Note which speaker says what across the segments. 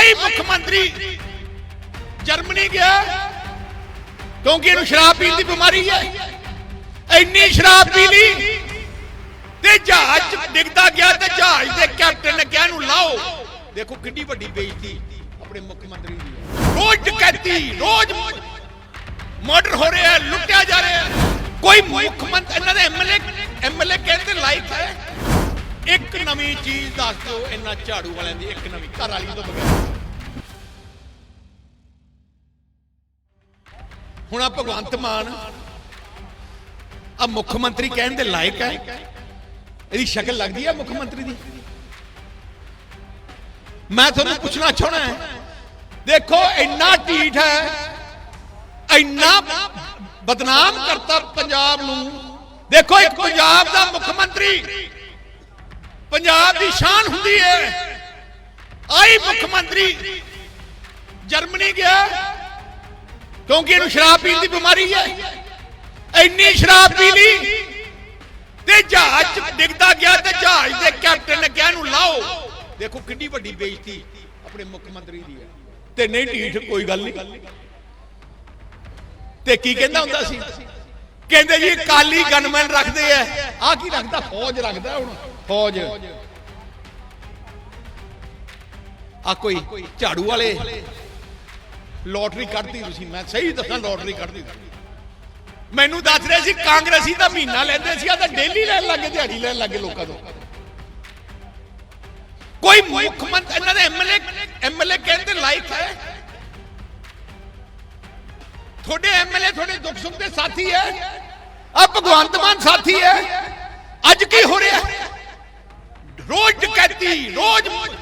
Speaker 1: ਆਈ ਮੁੱਖ ਮੰਤਰੀ। ਜਰਮਨੀ ਗਿਆ, ਕਿਉਂਕਿ ਇਹਨੂੰ ਸ਼ਰਾਬ ਪੀਣ ਦੀ ਬਿਮਾਰੀ ਹੈ। ਇੰਨੀ ਸ਼ਰਾਬ ਪੀ ਲਈ ਤੇ ਜਹਾਜ਼ ਡਿੱਗਦਾ ਗਿਆ ਤੇ ਜਹਾਜ਼ ਦੇ ਕੈਪਟਨ ਨੇ ਕਿਹਾ ਇਹਨੂੰ ਲਾਓ। ਦੇਖੋ ਕਿੰਨੀ ਵੱਡੀ ਬੇਇੱਜ਼ਤੀ ਆਪਣੇ ਮੁੱਖ ਮੰਤਰੀ ਦੀ। ਰੋਜ਼ ਡਕੈਤੀ, ਰੋਜ਼ ਮਰਡਰ ਹੋ ਰਿਹਾ ਹੈ, ਲੁੱਟਿਆ ਜਾ ਰਿਹਾ ਹੈ। ਕੋਈ ਮੁੱਖ ਮੰਤਰੀ ਇਹਨਾਂ ਦੇ ਐਮਐਲਏ ਐਮਐਲਏ ਕਹਿੰਦੇ ਲਾਈਕ ਹੈ। ਇੱਕ ਨਵੀਂ ਚੀਜ਼ ਦੱਸ ਦਿਓ, ਇਹਨਾਂ ਝਾੜੂ ਵਾਲਿਆਂ ਦੀ, ਇੱਕ ਨਵੀਂ ਘਰ ਵਾਲੀ ਤੋਂ ਬਗੈਰ। ਹੁਣ ਆ ਭਗਵੰਤ ਮਾਨ, ਆ ਮੁੱਖ ਮੰਤਰੀ ਕਹਿਣ ਦੇ ਲਾਇਕ ਹੈ। ਇਹਦੀ ਸ਼ਕਲ ਲੱਗਦੀ ਹੈ ਮੁੱਖ ਮੰਤਰੀ ਦੀ। ਮੈਂ ਤੁਹਾਨੂੰ ਪੁੱਛਣਾ ਚਾਹਣਾ ਹੈ, ਦੇਖੋ, ਇੰਨਾ ਢੀਠ ਹੈ, ਇੰਨਾ ਬਦਨਾਮ ਕਰਤਾ ਪੰਜਾਬ ਨੂੰ। ਦੇਖੋ, ਇੱਕ ਪੰਜਾਬ ਦਾ ਮੁੱਖ ਮੰਤਰੀ। ਪੰਜਾਬ ਦੀ ਸ਼ਾਨ ਹੁੰਦੀ ਹੈ। ਆਈ ਮੁੱਖ ਮੰਤਰੀ ਜਰਮਨੀ ਗਿਆ, ਕਿਉਂਕਿ ਇਹਨੂੰ ਸ਼ਰਾਬ ਪੀਣ ਦੀ ਬਿਮਾਰੀ ਹੈ। ਇੰਨੀ ਸ਼ਰਾਬ ਪੀ ਲਈ ਤੇ ਜਹਾਜ਼ 'ਚ ਡਿੱਗਦਾ ਗਿਆ ਤੇ ਜਹਾਜ਼ ਦੇ ਕੈਪਟਨ ਨੇ ਕਿਹਾ ਇਹਨੂੰ ਲਾਓ। ਦੇਖੋ ਕਿੰਨੀ ਵੱਡੀ ਬੇਇੱਜ਼ਤੀ ਆਪਣੇ ਮੁੱਖ ਮੰਤਰੀ ਦੀ ਹੈ। ਤੇ ਨਹੀਂ ਢੀਠ ਕੋਈ ਗੱਲ ਨਹੀਂ। ਤੇ ਕੀ ਕਹਿੰਦਾ ਹੁੰਦਾ ਸੀ? ਕਹਿੰਦੇ ਜੀ ਕਾਲੀ ਗਨਮੈਨ ਰੱਖਦੇ ਆ। ਆ ਕੀ ਰੱਖਦਾ? ਫੌਜ ਰੱਖਦਾ ਹੁਣ। ਫੌਜ। ਆ ਕੋਈ ਝਾੜੂ ਵਾਲੇ। ਲੋਟਰੀ ਕੱਢਦੀ ਤੁਸੀਂ, ਮੈਂ ਸਹੀ ਦੱਸਾਂ ਲੋਟਰੀ ਕੱਢਦੀ ਮੈਨੂੰ ਦੱਸ ਰਹੇ ਸੀ ਕਾਂਗਰਸੀ ਦਾ ਮਹੀਨਾ ਲੈਂਦੇ ਸੀ, ਆ ਤਾਂ ਡੇਲੀ ਲੈਣ ਲੱਗੇ ਦਿਹਾੜੀ ਲੈਣ ਲੱਗੇ ਲੋਕਾਂ ਤੋਂ। ਕੋਈ ਮੁੱਖ ਮੰਤਰੀ ਇਹਨਾਂ ਦੇ ਐਮਐਲਏ ਐਮਐਲਏ ਕਹਿੰਦੇ ਲਾਈਕ ਹੈ? ਤੁਹਾਡੇ ਐਮਐਲਏ ਤੁਹਾਡੇ ਦੁੱਖ ਸੁੱਖ ਦੇ ਸਾਥੀ ਹੈ? ਆ ਭਗਵੰਤ ਮਾਨ ਸਾਥੀ ਹੈ? ਅੱਜ ਕੀ ਹੋ ਰਿਹਾ? ਰੋਜ਼ ਰੋਜ਼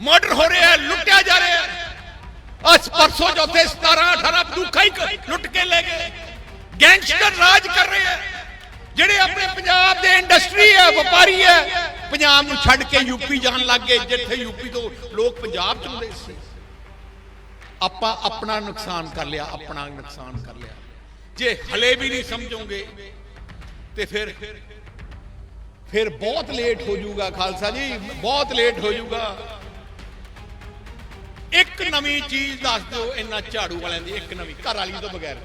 Speaker 1: ਮਰਡਰ ਹੋ ਰਿਹਾ ਹੈ, ਲੁੱਟਿਆ ਜਾ ਰਿਹਾ ਹੈ। ਅਸ ਪਰਸੋਂ ਚੌਥੇ 17 18 ਦੁੱਖਾ ਹੀ ਲੁੱਟ ਕੇ ਲੈ ਗਏ। ਗੈਂਗਸਟਰ ਰਾਜ ਕਰ ਰਹੇ ਹੈ। ਜਿਹੜੇ ਆਪਣੇ ਪੰਜਾਬ ਦੇ ਇੰਡਸਟਰੀ ਹੈ, ਵਪਾਰੀ ਹੈ, ਪੰਜਾਬ ਨੂੰ ਛੱਡ ਕੇ ਯੂਪੀ ਜਾਣ ਲੱਗ ਗਏ। ਜਿੱਥੇ ਯੂਪੀ ਤੋਂ ਲੋਕ ਪੰਜਾਬ ਚ ਆਉਂਦੇ ਸੀ। ਆਪਾਂ ਆਪਣਾ ਨੁਕਸਾਨ ਕਰ ਲਿਆ, ਆਪਣਾ ਨੁਕਸਾਨ ਕਰ ਲਿਆ। ਜੇ ਹਲੇ ਵੀ ਨਹੀਂ ਸਮਝੋਗੇ, ਤੇ ਫਿਰ ਫਿਰ ਬਹੁਤ ਲੇਟ ਹੋ ਜਾਊਗਾ ਖਾਲਸਾ ਜੀ, ਬਹੁਤ ਲੇਟ ਹੋ ਜਾਊਗਾ। ਇੱਕ ਨਵੀਂ ਚੀਜ਼ ਦੱਸ ਦਿਓ ਇਹਨਾਂ ਝਾੜੂ ਵਾਲਿਆਂ ਦੀ, ਇੱਕ ਨਵੀਂ, ਘਰ ਵਾਲੀ ਤੋਂ ਬਗੈਰ।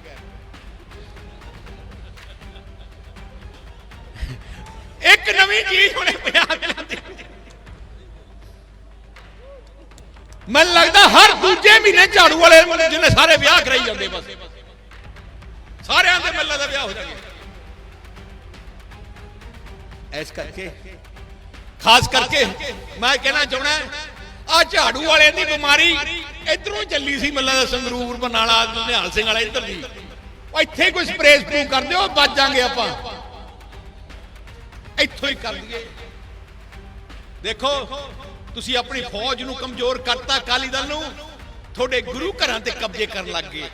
Speaker 1: ਇੱਕ ਨਵੀਂ ਚੀਜ਼ ਹੁਣੇ ਪੰਜਾਬ ਚ ਲਿਆਂਦੀ ਮੈਨੂੰ ਲੱਗਦਾ ਹਰ ਦੂਜੇ ਮਹੀਨੇ ਝਾੜੂ ਵਾਲੇ ਜਿਹਨੇ ਸਾਰੇ ਵਿਆਹ ਕਰਾਈ ਜਾਂਦੇ ਬਸ। ਸਾਰਿਆਂ ਦੇ ਮੱਲਾ ਦਾ ਵਿਆਹ ਹੋ ਜਾਂਦਾ ਇਸ ਕਰਕੇ। ਖਾਸ ਕਰਕੇ ਮੈਂ ਕਹਿਣਾ ਚਾਹਣਾ ਆ ਝਾੜੂ ਵਾਲਿਆਂ ਦੀ ਬਿਮਾਰੀ ਇਧਰੋਂ ਚੱਲੀ ਸੀ ਮੱਲਾ ਦਾ ਸੰਗਰੂਰ ਬਨਾਲਾ ਨਿਹਾਲ ਸਿੰਘ ਵਾਲਾ ਇੱਧਰ ਦੀ। ਇੱਥੇ ਕੋਈ ਸਪਰੇਅ ਸਪਰੂ ਕਰ ਦਿਓ ਬਚ ਜਾਾਂਗੇ ਆਪਾਂ। ਇੱਥੋਂ ਹੀ ਕਰ ਦਈਏ। ਦੇਖੋ, ਤੁਸੀਂ ਆਪਣੀ ਫੌਜ ਨੂੰ ਕਮਜ਼ੋਰ ਕਰਤਾ ਅਕਾਲੀ ਦਲ ਨੂੰ, ਤੁਹਾਡੇ ਗੁਰੂ ਘਰਾਂ ਤੇ ਕਬਜ਼ੇ ਕਰਨ ਲੱਗ ਗਏ।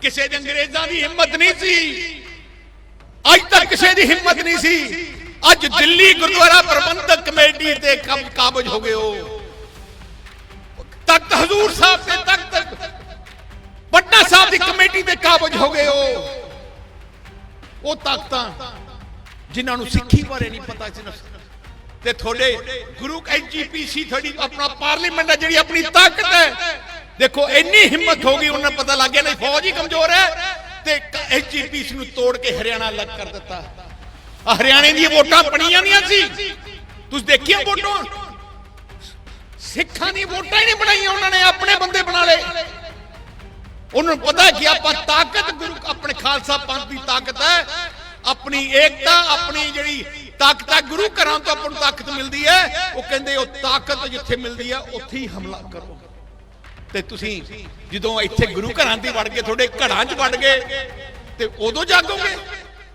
Speaker 1: ਕਿਸੇ ਦੇ ਅੰਗਰੇਜ਼ਾਂ ਦੀ ਹਿੰਮਤ ਨਹੀਂ ਸੀ। ਅੱਜ ਤੱਕ ਕਿਸੇ ਦੀ ਹਿੰਮਤ ਨਹੀਂ ਸੀ। ਅੱਜ ਦਿੱਲੀ ਗੁਰਦੁਆਰਾ ਪ੍ਰਬੰਧਕ ਕਮੇਟੀ ਤੇ ਕਾਬਜ ਹੋ ਗਏ ਹੋ। ਤਖਤ ਹਜ਼ੂਰ ਸਾਹਿਬ ਤੇ ਤਖਤ ਪਟਨਾ ਸਾਹਿਬ ਦੀ ਕਮੇਟੀ ਤੇ ਕਾਬਜ ਹੋ ਗਏ ਹੋ। ਉਹ ਤਖਤਾਂ ਜਿਨ੍ਹਾਂ ਨੂੰ ਸਿੱਖੀ ਬਾਰੇ ਨਹੀਂ ਪਤਾ ਸੀ ਤੇ ਤੁਹਾਡੇ ਗੁਰੂ ਐਨਜੀਪੀਸੀ ਤੁਹਾਡੀ ਆਪਣਾ ਪਾਰਲੀਮੈਂਟ ਹੈ ਜਿਹੜੀ ਆਪਣੀ ਤਾਕਤ ਹੈ। ਦੇਖੋ, ਇੰਨੀ ਹਿੰਮਤ ਹੋ ਗਈ, ਉਹਨਾਂ ਨੂੰ ਪਤਾ ਲੱਗ ਗਿਆ ਨਹੀਂ, ਫੌਜ ਹੀ ਕਮਜ਼ੋਰ ਹੈ। ਤੇ ਐਨਜੀਪੀਸੀ ਨੂੰ ਤੋੜ ਕੇ ਹਰਿਆਣਾ ਅਲੱਗ ਕਰ ਦਿੱਤਾ। ਆ ਹਰਿਆਣੇ ਦੀਆਂ ਵੋਟਾਂ ਪਣੀਆਂ ਨਹੀਂ ਸੀ। ਤੁਸੀਂ ਦੇਖੀਆਂ ਵੋਟਾਂ? ਸਿੱਖਾਂ ਦੀ ਵੋਟਾਂ ਹੀ ਨਹੀਂ ਬਣਾਈਆਂ ਉਹਨਾਂ ਨੇ, ਆਪਣੇ ਬੰਦੇ ਬਣਾ ਲਏ। ਉਹਨਾਂ ਨੂੰ ਪਤਾ ਕਿ ਆਪਾਂ ਤਾਕਤ, ਗੁਰੂ ਆਪਣੇ ਖਾਲਸਾ ਪੰਥ ਦੀ ਤਾਕਤ ਹੈ। ਆਪਣੀ ਏਕਤਾ, ਆਪਣੀ ਜਿਹੜੀ ਤਾਕਤ ਹੈ, ਗੁਰੂ ਘਰਾਂ ਤੋਂ ਆਪਾਂ ਨੂੰ ਤਾਕਤ ਮਿਲਦੀ ਹੈ। ਉਹ ਕਹਿੰਦੇ ਉਹ ਤਾਕਤ ਜਿੱਥੇ ਮਿਲਦੀ ਹੈ, ਉੱਥੇ ਹੀ ਹਮਲਾ ਕਰੋ। ਤੇ ਤੁਸੀਂ ਜਦੋਂ ਇੱਥੇ ਗੁਰੂ ਘਰਾਂ ਤੇ ਵੜ ਗਏ, ਤੁਹਾਡੇ ਘਰਾਂ 'ਚ ਵੜ ਗਏ, ਤੇ ਉਦੋਂ ਜਾਗੋਗੇ?